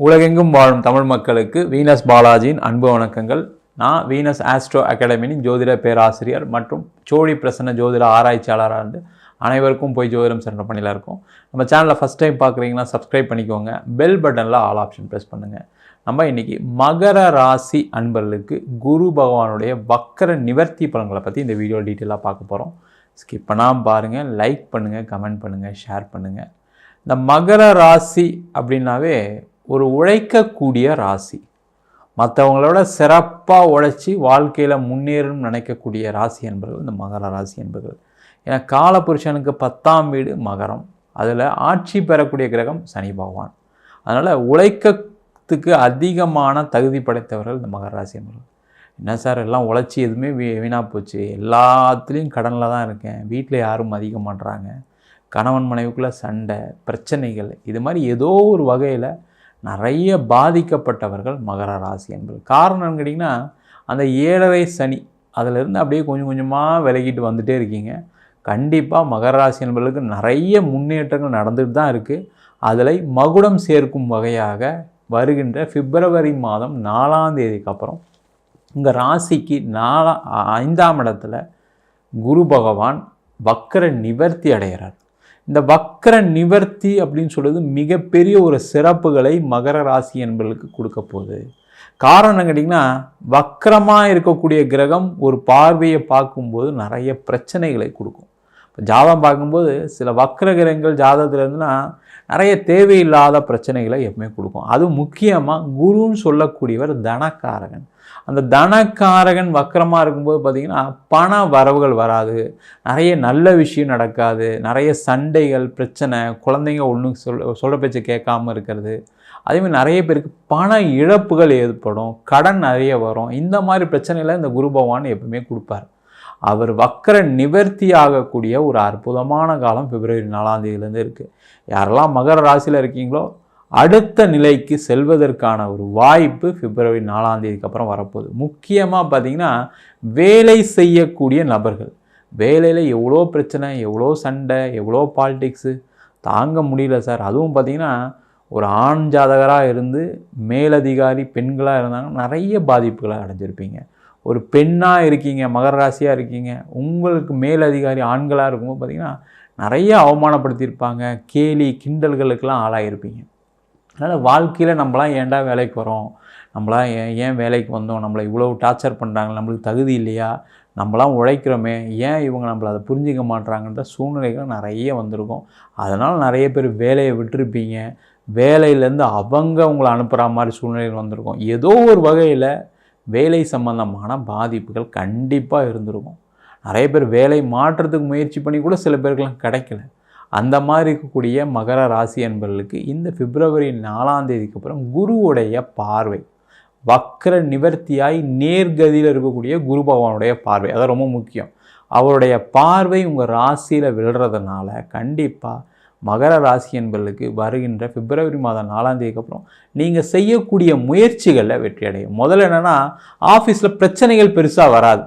உலகெங்கும் வாழும் தமிழ் மக்களுக்கு வீனஸ் பாலாஜியின் அன்பு வணக்கங்கள். நான் வீனஸ் ஆஸ்ட்ரோ அகாடமியின் ஜோதிட பேராசிரியர் மற்றும் சோழி பிரசன்ன ஜோதிட ஆராய்ச்சியாளராக இருந்து அனைவருக்கும் போய் ஜோதிடம் சென்ற பணியில் இருக்கோம். நம்ம சேனலில் ஃபஸ்ட் டைம் பார்க்குறீங்கன்னா சப்ஸ்கிரைப் பண்ணிக்கோங்க. பெல் பட்டனில் ஆல் ஆப்ஷன் ப்ரெஸ் பண்ணுங்கள் நம்ம இன்றைக்கி மகர ராசி அன்பர்களுக்கு குரு பகவானுடைய வக்கர நிவர்த்தி பலன்களை பற்றி இந்த வீடியோ டீட்டெயிலாக பார்க்க போகிறோம் ஸ்கிப் பண்ணாமல் பாருங்கள் லைக் பண்ணுங்கள் கமெண்ட் பண்ணுங்கள் ஷேர் பண்ணுங்கள் இந்த மகர ராசி அப்படின்னாவே ஒரு உழைக்கக்கூடிய ராசி. மற்றவங்களோட சிறப்பாக உழைச்சி வாழ்க்கையில் முன்னேறணும்னு நினைக்கக்கூடிய ராசி என்பர்கள் இந்த மகர ராசி என்பர்கள். ஏன்னா காலபுருஷனுக்கு பத்தாம் வீடு மகரம். அதில் ஆட்சி பெறக்கூடிய கிரகம் சனி பகவான். அதனால் உழைக்கத்துக்கு அதிகமான தகுதி படைத்தவர்கள் இந்த மகர ராசி என்பர்கள். என்ன சார் எல்லாம் உழைச்சி எதுவுமே வீ வீணாக போச்சு. எல்லாத்துலேயும் கடனில் தான் இருக்கேன். வீட்டில் யாரும் மதிக்க பண்ணுறாங்க கணவன் மனைவிக்குள்ளே சண்டை பிரச்சனைகள் இது மாதிரி ஏதோ ஒரு வகையில் நிறைய பாதிக்கப்பட்டவர்கள் மகர ராசி என்பது. காரணம் கேட்டிங்கன்னா அந்த ஏழரை சனி அதிலிருந்து அப்படியே கொஞ்சம் கொஞ்சமாக விலகிட்டு வந்துகிட்டே இருக்கீங்க. கண்டிப்பாக மகர ராசி என்பவர்களுக்கு நிறைய முன்னேற்றங்கள் நடந்துட்டு தான் இருக்குது அதில் மகுடம் சேர்க்கும் வகையாக வருகின்ற பிப்ரவரி மாதம் நாலாம் தேதிக்கு அப்புறம் உங்கள் ராசிக்கு நாலா ஐந்தாம் இடத்துல குரு பகவான் வக்கர நிவர்த்தி அடைகிறார். இந்த வக்கர நிவர்த்தி அப்படின்னு சொல்கிறது மிகப்பெரிய ஒரு சிறப்புகளை மகர ராசி என்பர்களுக்கு கொடுக்க போகுது. காரணம் கேட்டிங்கன்னா வக்கரமாக இருக்கக்கூடிய கிரகம் ஒரு பார்வையை பார்க்கும்போது நிறைய பிரச்சனைகளை கொடுக்கும். இப்போ ஜாதகம் பார்க்கும்போது சில வக்கர கிரகங்கள் ஜாதகத்தில் இருந்துன்னா நிறைய தேவையில்லாத பிரச்சனைகளை எப்பவுமே கொடுக்கும். அது முக்கியமாக குருன்னு சொல்லக்கூடியவர் தனக்காரகன். அந்த தனக்காரகன் வக்கரமாக இருக்கும்போது பார்த்திங்கன்னா பண வரவுகள் வராது. நிறைய நல்ல விஷயம் நடக்காது. நிறைய சண்டைகள் பிரச்சனை குழந்தைங்க ஒன்றும் சொல் சொல்கிற பேச்சு கேட்காம இருக்கிறது. அதேமாதிரி நிறைய பேருக்கு பண இழப்புகள் ஏற்படும். கடன் நிறைய வரும். இந்த மாதிரி பிரச்சனைகளை இந்த குரு பகவான் எப்பவுமே கொடுப்பார். அவர் வக்கர நிவர்த்தி ஆகக்கூடிய ஒரு அற்புதமான காலம் பிப்ரவரி நாலாம் தேதியிலேருந்து இருக்குது யாரெல்லாம் மகர ராசியில் இருக்கீங்களோ அடுத்த நிலைக்கு செல்வதற்கான ஒரு வாய்ப்பு பிப்ரவரி நாலாம் தேதிக்கு அப்புறம் வரப்போகுது. முக்கியமாக பார்த்திங்கன்னா வேலை செய்யக்கூடிய நபர்கள். வேலையில் எவ்வளோ பிரச்சனை எவ்வளோ சண்டை எவ்வளோ பாலிடிக்ஸு தாங்க முடியல சார். அதுவும் பார்த்திங்கன்னா ஒரு ஆண் ஜாதகராக இருந்து மேலதிகாரி பெண்களாக இருந்தாங்க நிறைய பாதிப்புகளை அடைஞ்சிருப்பீங்க. ஒரு பெண்ணாக இருக்கீங்க மகர ராசியாக இருக்கீங்க உங்களுக்கு மேலதிகாரி ஆண்களாக இருக்கும்போது பார்த்திங்கன்னா நிறைய அவமானப்படுத்தியிருப்பாங்க கேலி கிண்டல்களுக்கெல்லாம் ஆளாகிருப்பீங்க அதனால் வாழ்க்கையில் நம்மளாம் ஏன்டா வேலைக்கு வரோம்? நம்மளாம் ஏன் ஏன் வேலைக்கு வந்தோம்? நம்மளை இவ்வளோ டார்ச்சர் பண்ணுறாங்க நம்மளுக்கு தகுதி இல்லையா? நம்மளாம் உழைக்கிறோமே ஏன் இவங்க நம்மளை அதை புரிஞ்சிக்க மாட்றாங்கன்ற சூழ்நிலைகள் நிறைய வந்திருக்கும். அதனால் நிறைய பேர் வேலையை விட்டுருப்பீங்க. வேலையிலேருந்து அவங்க உங்களை அனுப்புகிற மாதிரி சூழ்நிலைகள் வந்திருக்கும். ஏதோ ஒரு வகையில் வேலை சம்பந்தமான பாதிப்புகள் கண்டிப்பாக இருந்திருக்கும். நிறைய பேர் வேலை மாற்றத்துக்கு முயற்சி பண்ணி கூட சில பேருக்கெல்லாம் கிடைக்கல. அந்த மாதிரி இருக்கக்கூடிய மகர ராசி என்பவர்களுக்கு இந்த பிப்ரவரி நாலாம் தேதிக்கு அப்புறம் குருவுடைய பார்வை வக்கர நிவர்த்தியாய் நேர்கதியில் இருக்கக்கூடிய குரு பகவானுடைய பார்வை அது ரொம்ப முக்கியம். அவருடைய பார்வை உங்கள் ராசியில் விழுறதுனால கண்டிப்பாக மகர ராசி என்பர்களுக்கு வருகின்ற பிப்ரவரி மாதம் நாலாம் தேதிக்கு அப்புறம் நீங்கள் செய்யக்கூடிய முயற்சிகளில் வெற்றி அடையும் முதல்ல என்னென்னா ஆஃபீஸில் பிரச்சனைகள் பெருசாக வராது.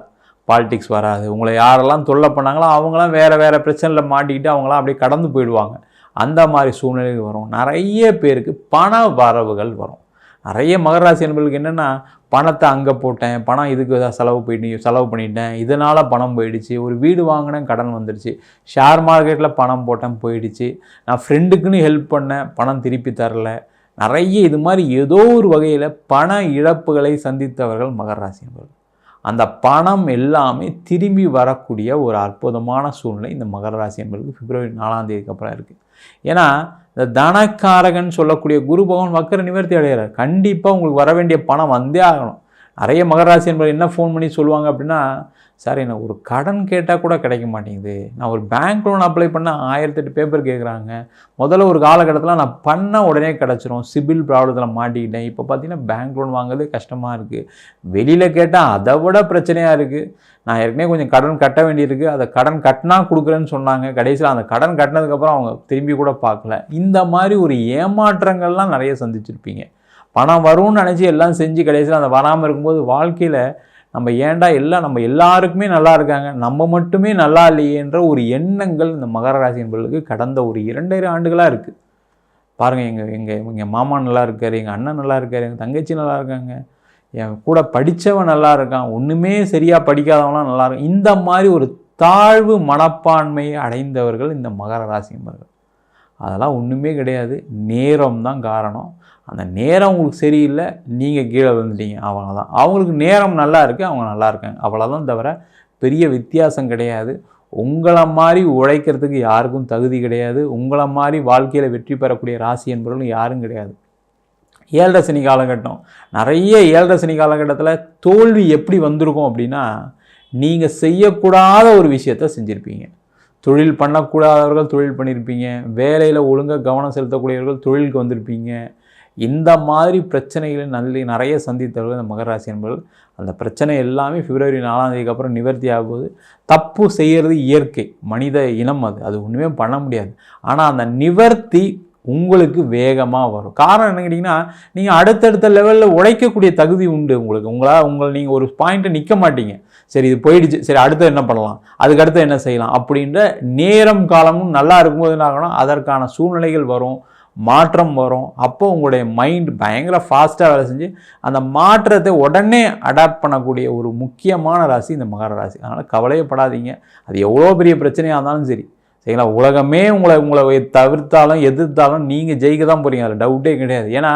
பாலிடிக்ஸ் வராது. உங்களை யாரெல்லாம் தொல்லை பண்ணாங்களோ அவங்களாம் வேறு வேறு பிரச்சனையில் மாட்டிக்கிட்டு அவங்களாம் அப்படியே கடந்து போயிடுவாங்க. அந்த மாதிரி சூழ்நிலைகள் வரும். நிறைய பேருக்கு பண வரவுகள் வரும். நிறைய மகராசி என்பர்களுக்கு என்னென்னா பணத்தை அங்கே போட்டேன் பணம் இதுக்கு ஏதாவது செலவு போயிட்டு செலவு பண்ணிட்டேன் இதனால் பணம் போயிடுச்சு ஒரு வீடு வாங்கினேன் கடன் வந்துடுச்சு ஷேர் மார்க்கெட்டில் பணம் போட்டேன் போயிடுச்சு நான் ஃப்ரெண்டுக்குன்னு ஹெல்ப் பண்ணேன் பணம் திருப்பி தரல நிறைய இது மாதிரி ஏதோ ஒரு வகையில் பண இழப்புகளை சந்தித்தவர்கள் மகராசி என்பவர்கள் அந்த பணம் எல்லாமே திரும்பி வரக்கூடிய ஒரு அற்புதமான சூழ்நிலை இந்த மகர ராசி என்பதுக்கு பிப்ரவரி நாலாம் தேதிக்கு அப்புறம் இருக்குது ஏன்னா இந்த தனக்காரகன் சொல்லக்கூடிய குரு பகவான் வக்கர நிவர்த்தி அடைகிறார். கண்டிப்பாக உங்களுக்கு வர வேண்டிய பணம் வந்தே ஆகணும். நிறைய மகராசி என்பது என்ன ஃபோன் பண்ணி சொல்லுவாங்க அப்படின்னா சார் எனக்கு ஒரு கடன் கேட்டால் கூட கிடைக்க மாட்டேங்குது. நான் ஒரு பேங்க் லோன் அப்ளை பண்ண ஆயிரத்தெட்டு பேப்பர் கேட்குறாங்க முதல்ல ஒரு காலகட்டத்தில் நான் பண்ண உடனே கிடச்சிரும். சிபில் ப்ராப்ளத்தில் மாட்டிக்கிட்டேன். இப்போ பார்த்தீங்கன்னா பேங்க் லோன் வாங்குறது கஷ்டமாக இருக்குது வெளியில் கேட்டால் அதை விட பிரச்சனையாக இருக்குது நான் ஏற்கனவே கொஞ்சம் கடன் கட்ட வேண்டியிருக்கு. அதை கடன் கட்டினா கொடுக்குறேன்னு சொன்னாங்க. கடைசியில் அந்த கடன் கட்டினதுக்கப்புறம் அவங்க திரும்பி கூட பார்க்கல. இந்த மாதிரி ஒரு ஏமாற்றங்கள்லாம் நிறைய சந்திச்சிருப்பீங்க. பணம் வரும்னு நினச்சி எல்லாம் செஞ்சு கடைசியில் அந்த வராமல் இருக்கும்போது வாழ்க்கையில் நம்ம ஏன்டா எல்லாம் நம்ம எல்லாருக்குமே நல்லா இருக்காங்க நம்ம மட்டுமே நல்லா இல்லையேன்ற ஒரு எண்ணங்கள் இந்த மகர ராசி என்பவர்களுக்கு கடந்த ஒரு இரண்டரை ஆண்டுகளாக இருக்குது பாருங்கள் எங்கள் எங்கள் எங்கள் மாமா நல்லா இருக்கார் எங்கள் அண்ணன் நல்லா இருக்கார் எங்கள் தங்கச்சி நல்லா இருக்காங்க என் கூட படித்தவன் நல்லா இருக்கான் ஒன்றுமே சரியாக படிக்காதவங்களாம் நல்லா இருக்கும் இந்த மாதிரி ஒரு தாழ்வு மனப்பான்மையை அடைந்தவர்கள் இந்த மகர ராசி என்பவர்கள் அதெல்லாம் ஒன்றுமே கிடையாது. நேரம் தான் காரணம். அந்த நேரம் உங்களுக்கு சரியில்லை நீங்கள் கீழே விழுந்துட்டீங்க. அவ்வளோதான் அவங்களுக்கு நேரம் நல்லா இருக்குது அவங்க நல்லா இருக்காங்க. அவ்வளோதான் தவிர பெரிய வித்தியாசம் கிடையாது. உங்களை மாதிரி உழைக்கிறதுக்கு யாருக்கும் தகுதி கிடையாது. உங்களை மாதிரி வாழ்க்கையில் வெற்றி பெறக்கூடிய ராசி என்பவர்களும் யாரும் கிடையாது. ஏழரை சனி காலகட்டம். நிறைய ஏழரை சனி காலகட்டத்தில் தோல்வி எப்படி வந்திருக்கும் அப்படின்னா நீங்கள் செய்யக்கூடாத ஒரு விஷயத்த செஞ்சுருப்பீங்க. தொழில் பண்ணக்கூடாதவர்கள் தொழில் பண்ணியிருப்பீங்க வேலையில் ஒழுங்காக கவனம் செலுத்தக்கூடியவர்கள் தொழிலுக்கு வந்திருப்பீங்க. இந்த மாதிரி பிரச்சனைகளை நல்ல நிறைய சந்தித்தவர்கள் இந்த மகராசி என்பவர்கள். அந்த பிரச்சனை எல்லாமே பிப்ரவரி நாலாம் தேதிக்கு அப்புறம் நிவர்த்தி ஆகும்போது தப்பு செய்கிறது இயற்கை மனித இனம் அது. அது ஒன்றுமே பண்ண முடியாது. ஆனால் அந்த நிவர்த்தி உங்களுக்கு வேகமாக வரும். காரணம் என்ன கேட்டிங்கன்னா நீங்கள் அடுத்தடுத்த லெவலில் உழைக்கக்கூடிய தகுதி உண்டு உங்களுக்கு. உங்களால் உங்களை நீங்கள் ஒரு பாயிண்ட்டை நிற்க மாட்டீங்க. சரி இது போயிடுச்சு. சரி அடுத்து என்ன பண்ணலாம்? அதுக்கு அடுத்து என்ன செய்யலாம்? அப்படின்ற நேரம் காலமும் நல்லா இருக்கும்போது என்ன ஆகணும்? அதற்கான சூழ்நிலைகள் வரும். மாற்றம் வரும். அப்போ உங்களுடைய மைண்ட் பயங்கர ஃபாஸ்ட்டாக வேலை செஞ்சு அந்த மாற்றத்தை உடனே அடாப்ட் பண்ணக்கூடிய ஒரு முக்கியமான ராசி இந்த மகர ராசி. அதனால் கவலையப்படாதீங்க. அது எவ்வளோ பெரிய பிரச்சனையாக இருந்தாலும் சரி. சரிங்களா? உலகமே உங்களை உங்களை தவிர்த்தாலும் எதிர்த்தாலும் நீங்கள் ஜெயிக்க தான் போகிறீங்க அதில் டவுட்டே கிடையாது. ஏன்னா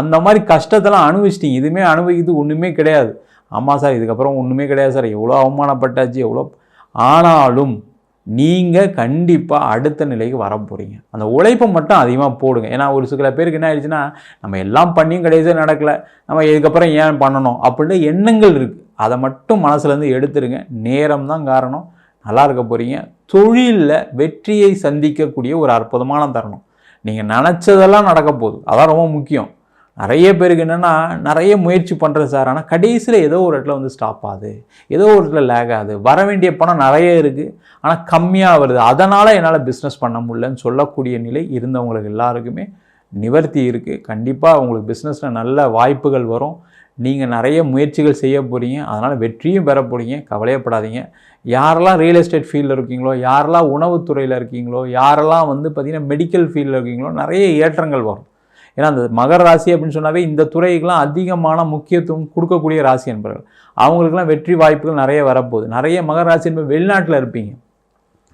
அந்த மாதிரி கஷ்டத்தெல்லாம் அனுபவிச்சிட்டிங்க. இதுவுமே அனுபவிக்கிறது ஒன்றுமே கிடையாது. ஆமாம் சார் இதுக்கப்புறம் ஒன்றுமே கிடையாது சார். எவ்வளோ அவமானப்பட்டாச்சு எவ்வளோ ஆனாலும் நீங்கள் கண்டிப்பாக அடுத்த நிலைக்கு வர போகிறீங்க அந்த உழைப்பை மட்டும் அதிகமாக போடுங்க. ஏன்னா ஒரு சில பேருக்கு என்ன ஆயிடுச்சுன்னா நம்ம எல்லாம் பண்ணியும் கடைசியாக நடக்கலை. நம்ம இதுக்கப்புறம் ஏன் பண்ணணும்? அப்படின்னு எண்ணங்கள் இருக்குது அதை மட்டும் மனசுலேருந்து எடுத்துருங்க. நேரம் தான் காரணம். நல்லா இருக்க போகிறீங்க தொழிலில் வெற்றியை சந்திக்கக்கூடிய ஒரு அற்புதமான தருணம். நீங்கள் நினச்சதெல்லாம் நடக்க போகுது. அதான் ரொம்ப முக்கியம். நிறைய பேருக்கு என்னென்னா நிறைய முயற்சி பண்ணுறது சார். ஆனால் கடைசியில் ஏதோ ஒரு இடத்துல வந்து ஸ்டாப் ஆகுது. ஏதோ ஒரு இடத்துல லேக் ஆகுது. வர வேண்டிய பணம் நிறைய இருக்குது ஆனால் கம்மியாக வருது. அதனால் என்னால் பிஸ்னஸ் பண்ண முடியலன்னு சொல்லக்கூடிய நிலை இருந்தவங்களுக்கு எல்லாருக்குமே நிவர்த்தி இருக்குது கண்டிப்பாக உங்களுக்கு பிஸ்னஸில் நல்ல வாய்ப்புகள் வரும். நீங்கள் நிறைய முயற்சிகள் செய்ய போகிறீங்க அதனால் வெற்றியும் பெற போகிறீங்க கவலையப்படாதீங்க. யாரெல்லாம் ரியல் எஸ்டேட் ஃபீல்டில் இருக்கீங்களோ யாரெல்லாம் உணவுத்துறையில் இருக்கீங்களோ யாரெல்லாம் வந்து பார்த்திங்கன்னா மெடிக்கல் ஃபீல்டில் இருக்கீங்களோ நிறைய ஏற்றங்கள் வரும். ஏன்னா அந்த மகர ராசி அப்படின்னு சொன்னாவே இந்த துறைக்கெலாம் அதிகமான முக்கியத்துவம் கொடுக்கக்கூடிய ராசி என்பவர்கள் அவங்களுக்குலாம் வெற்றி வாய்ப்புகள் நிறைய வரப்போகுது. நிறைய மகர ராசி என்பது வெளிநாட்டில் இருப்பீங்க.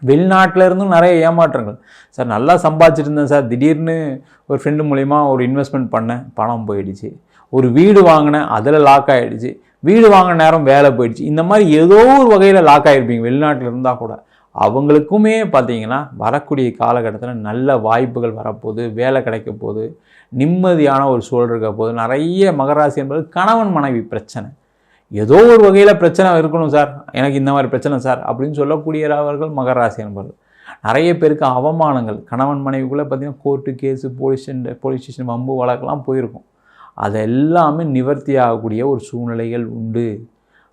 வெளிநாட்டில் இருந்தும் நிறைய ஏமாற்றங்கள். சார் நல்லா சம்பாதிச்சிட்டு இருந்தேன் சார். திடீர்னு ஒரு ஃப்ரெண்டு மூலிமா ஒரு இன்வெஸ்ட்மெண்ட் பண்ணேன். பணம் போயிடுச்சு. ஒரு வீடு வாங்கினேன். அதில் லாக் ஆகிடுச்சு வீடு வாங்கின நேரம் வேலை போயிடுச்சு. இந்த மாதிரி ஏதோ ஒரு வகையில் லாக் ஆகிருப்பீங்க வெளிநாட்டில் இருந்தால் கூட. அவங்களுக்குமே பார்த்தீங்கன்னா வரக்கூடிய காலகட்டத்தில் நல்ல வாய்ப்புகள் வரப்போகுது. வேலை கிடைக்க போகுது. நிம்மதியான ஒரு சூழல் இருக்க போது நிறைய மகராசி என்பது கணவன் மனைவி பிரச்சனை. ஏதோ ஒரு வகையில் பிரச்சனை இருக்கணும் சார். எனக்கு இந்த மாதிரி பிரச்சனை சார். அப்படின்னு சொல்லக்கூடியவர்கள் மகராசி என்பது நிறைய பேருக்கு அவமானங்கள். கணவன் மனைவிக்குள்ளே பார்த்திங்கன்னா court case police station police station வம்பு வழக்கெல்லாம் போயிருக்கும். அது எல்லாமே நிவர்த்தி ஆகக்கூடிய ஒரு சூழ்நிலைகள் உண்டு.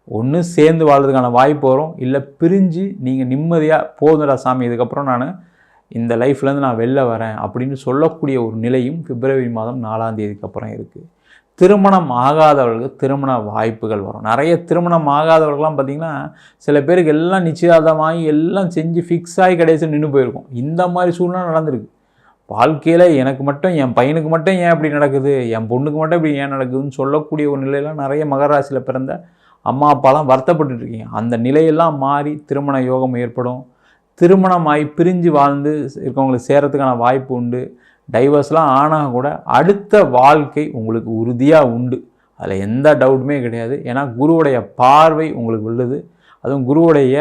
ஒன்று சேர்ந்து வாழ்றதுக்கான வாய்ப்பு வரும். இல்லை பிரிஞ்சு நீங்கள் நிம்மதியாக போதுடா சாமி இதுக்கப்புறம் நான் இந்த லைஃப்லேருந்து நான் வெளில வரேன் அப்படின்னு சொல்லக்கூடிய ஒரு நிலையும் பிப்ரவரி மாதம் நாலாம் தேதிக்கு அப்புறம் இருக்குது திருமணம் ஆகாதவர்களுக்கு திருமண வாய்ப்புகள் வரும். நிறைய திருமணம் ஆகாதவர்கள்லாம் பார்த்திங்கன்னா சில பேருக்கு எல்லாம் நிச்சயதார்த்தமாகி எல்லாம் செஞ்சு ஃபிக்ஸ் ஆகி கடைசி நின்று போயிருக்கும். இந்த மாதிரி சூழ்நிலை நடந்திருக்கு. வாழ்க்கையில் எனக்கு மட்டும் என் பையனுக்கு மட்டும் ஏன் இப்படி நடக்குது? என் பொண்ணுக்கு மட்டும் இப்படி ஏன் நடக்குதுன்னு சொல்லக்கூடிய ஒரு நிலையெல்லாம் நிறைய மகராசியில் பிறந்த அம்மா அப்பாலாம் வருத்தப்பட்டு இருக்கீங்க. அந்த நிலையெல்லாம் மாறி திருமண யோகம் ஏற்படும். திருமணமாகி பிரிஞ்சு வாழ்ந்து இருக்கவங்களுக்கு சேரத்துக்கான வாய்ப்பு உண்டு. டைவர்ஸ்லாம் ஆனால் கூட அடுத்த வாழ்க்கை உங்களுக்கு உறுதியாக உண்டு. அதில் எந்த டவுட்டுமே கிடையாது. ஏன்னா குருவுடைய பார்வை உங்களுக்கு உள்ளது. அதுவும் குருவுடைய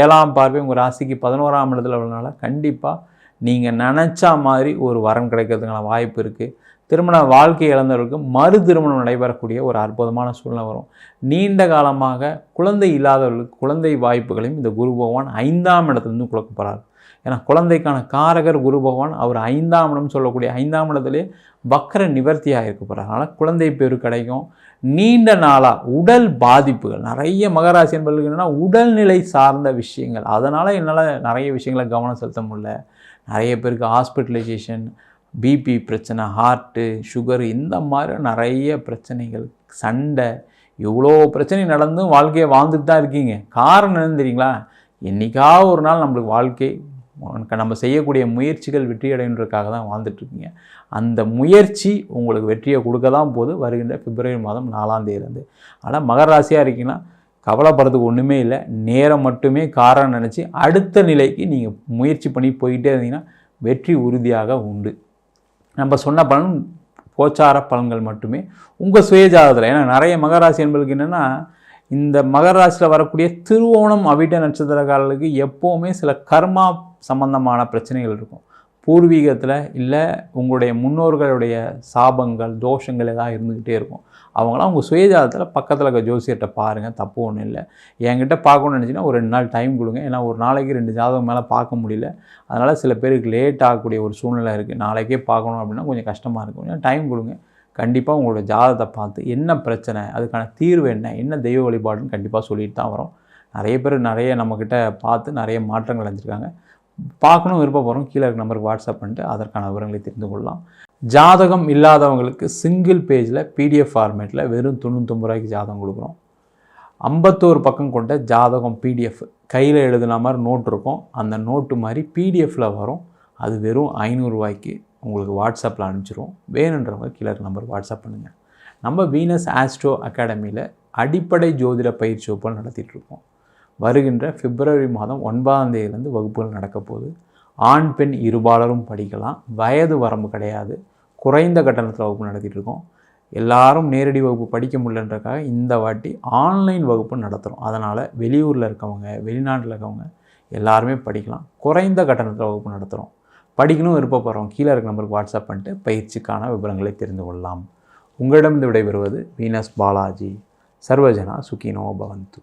ஏழாம் பார்வை உங்கள் ராசிக்கு பதினோராம் இடத்துல உள்ளனால கண்டிப்பாக நீங்கள் நினச்சா மாதிரி ஒரு வரம் கிடைக்கிறதுக்கான வாய்ப்பு இருக்குது திருமண வாழ்க்கை இழந்தவர்களுக்கு மறு திருமணம் நடைபெறக்கூடிய ஒரு அற்புதமான சூழ்நிலை வரும். நீண்ட காலமாக குழந்தை இல்லாதவர்களுக்கு குழந்தை வாய்ப்புகளையும் இந்த குரு பகவான் ஐந்தாம் இடத்துலேருந்து கொடுக்க போகிறார் ஏன்னா குழந்தைக்கான காரகர் குரு பகவான் அவர் ஐந்தாம் இடம் சொல்லக்கூடிய ஐந்தாம் இடத்துலேயே வக்கர நிவர்த்தியாக இருக்க போகிறார் அதனால் குழந்தை பேர் கிடைக்கும். நீண்ட நாளாக உடல் பாதிப்புகள். நிறைய மகராசி என்பதற்கு என்னென்னா உடல்நிலை சார்ந்த விஷயங்கள். அதனால் என்னால் நிறைய விஷயங்களை கவனம் செலுத்த முடியல. நிறைய பேருக்கு ஹாஸ்பிட்டலைசேஷன் பிபி பிரச்சனை ஹார்ட்டு சுகர் இந்த மாதிரி நிறைய பிரச்சனைகள் சண்டை. இவ்வளோ பிரச்சனை நடந்தும் வாழ்க்கையை வாழ்ந்துட்டு தான் இருக்கீங்க. காரணம் என்னன்னு தெரியுங்களா? என்றைக்காவது ஒரு நாள் நம்மளுக்கு வாழ்க்கை நம்ம செய்யக்கூடிய முயற்சிகள் வெற்றி அடைன்றதுக்காக தான் வாழ்ந்துட்டுருக்கீங்க. அந்த முயற்சி உங்களுக்கு வெற்றியை கொடுக்க தான் போது வருகின்ற பிப்ரவரி மாதம் நாலாம் தேதியிலேருந்து. ஆனால் மகர ராசியாக இருக்கீங்கன்னா கவலைப்படுறதுக்கு ஒன்றுமே இல்லை. நேரம் மட்டுமே காரணம் நினச்சி அடுத்த நிலைக்கு நீங்கள் முயற்சி பண்ணி போயிட்டே இருந்தீங்கன்னா வெற்றி உறுதியாக உண்டு. நம்ம சொன்ன பலன் கோச்சார பலன்கள் மட்டுமே. உங்கள் சுயஜாதத்தில் ஏன்னா நிறைய மகராசி என்பதுக்கு என்னென்னா இந்த மகர ராசியில் வரக்கூடிய திருவோணம் அவிட்ட நட்சத்திரக்காரர்களுக்கு எப்போவுமே சில கர்மா சம்பந்தமான பிரச்சனைகள் இருக்கும். பூர்வீகத்தில் இல்லை உங்களுடைய முன்னோர்களுடைய சாபங்கள் தோஷங்கள் எதாவது இருந்துக்கிட்டே இருக்கும். அவங்களாம் உங்கள் சுயஜாதத்தில் பக்கத்தில் இருக்க ஜோசியர்கிட்ட பாருங்கள் தப்பு ஒன்றும் இல்லை. என்கிட்ட பார்க்கணும்னு நினச்சிங்கன்னா ஒரு ரெண்டு நாள் டைம் கொடுங்க. ஏன்னா ஒரு நாளைக்கு ரெண்டு ஜாதகம் மேலே பார்க்க முடியல. அதனால் சில பேருக்கு லேட் ஆகக்கூடிய ஒரு சூழ்நிலை இருக்குது நாளைக்கே பார்க்கணும் அப்படின்னா கொஞ்சம் கஷ்டமாக இருக்கும். ஏன்னா டைம் கொடுங்க. கண்டிப்பாக உங்களோட ஜாதகத்தை பார்த்து என்ன பிரச்சனை அதுக்கான தீர்வு என்ன என்ன தெய்வ வழிபாடுன்னு கண்டிப்பாக சொல்லிட்டு தான் வரோம். நிறைய பேர் நிறைய நம்மக்கிட்ட பார்த்து நிறைய மாற்றங்கள் அடைஞ்சிருக்காங்க. பார்க்கணும் விருப்பப்படுறோம் கீழே இருக்க நம்பருக்கு வாட்ஸ்அப் பண்ணிட்டு அதற்கான விவரங்களை தெரிந்து கொள்ளலாம். ஜாதகம் இல்லாதவங்களுக்கு சிங்கிள் பேஜில் பிடிஎஃப் ஃபார்மேட்டில் வெறும் தொண்ணூத்தொம்பது ரூபாய்க்கு ஜாதகம் கொடுக்குறோம். ஐம்பத்தோரு பக்கம் கொண்ட ஜாதகம் பிடிஎஃப் கையில் எழுதுன மாதிரி நோட் இருக்கும். அந்த நோட்டு மாதிரி பிடிஎஃப்பில் வரும். அது வெறும் ஐநூறுரூவாய்க்கு உங்களுக்கு வாட்ஸ்அப்பில் அனுப்பிச்சிருவோம். வேணுன்றவங்க கீழே இருக்க நம்பர் வாட்ஸ்அப் பண்ணுங்கள் நம்ம வீனஸ் ஆஸ்ட்ரோ அகாடமியில் அடிப்படை ஜோதிட பயிற்சி வகுப்புகள் நடத்திட்டுருக்கோம் வருகின்ற பிப்ரவரி மாதம் ஒன்பதாம் தேதியிலேருந்து வகுப்புகள் நடக்க போகுது. ஆண் பெண் இருபாலரும் படிக்கலாம். வயது வரம்பு கிடையாது. குறைந்த கட்டணத்தில் வகுப்பு நடத்திட்டு இருக்கோம். எல்லாரும் நேரடி வகுப்பு படிக்க முடியலன்றக்காக இந்த வாட்டி ஆன்லைன் வகுப்பு நடத்துகிறோம் அதனால் வெளியூரில் இருக்கவங்க வெளிநாட்டில் இருக்கவங்க எல்லாருமே படிக்கலாம். குறைந்த கட்டணத்தில் வகுப்பு நடத்துகிறோம் படிக்கணும் விருப்பப்படுறோம் கீழே இருக்க நம்பருக்கு வாட்ஸ்அப் பண்ணிட்டு பயிற்சிக்கான விவரங்களை தெரிந்து கொள்ளலாம். உங்களிடம் விடைபெறுவது வீனஸ் பாலாஜி. சர்வஜனா சுகினோ பவந்து.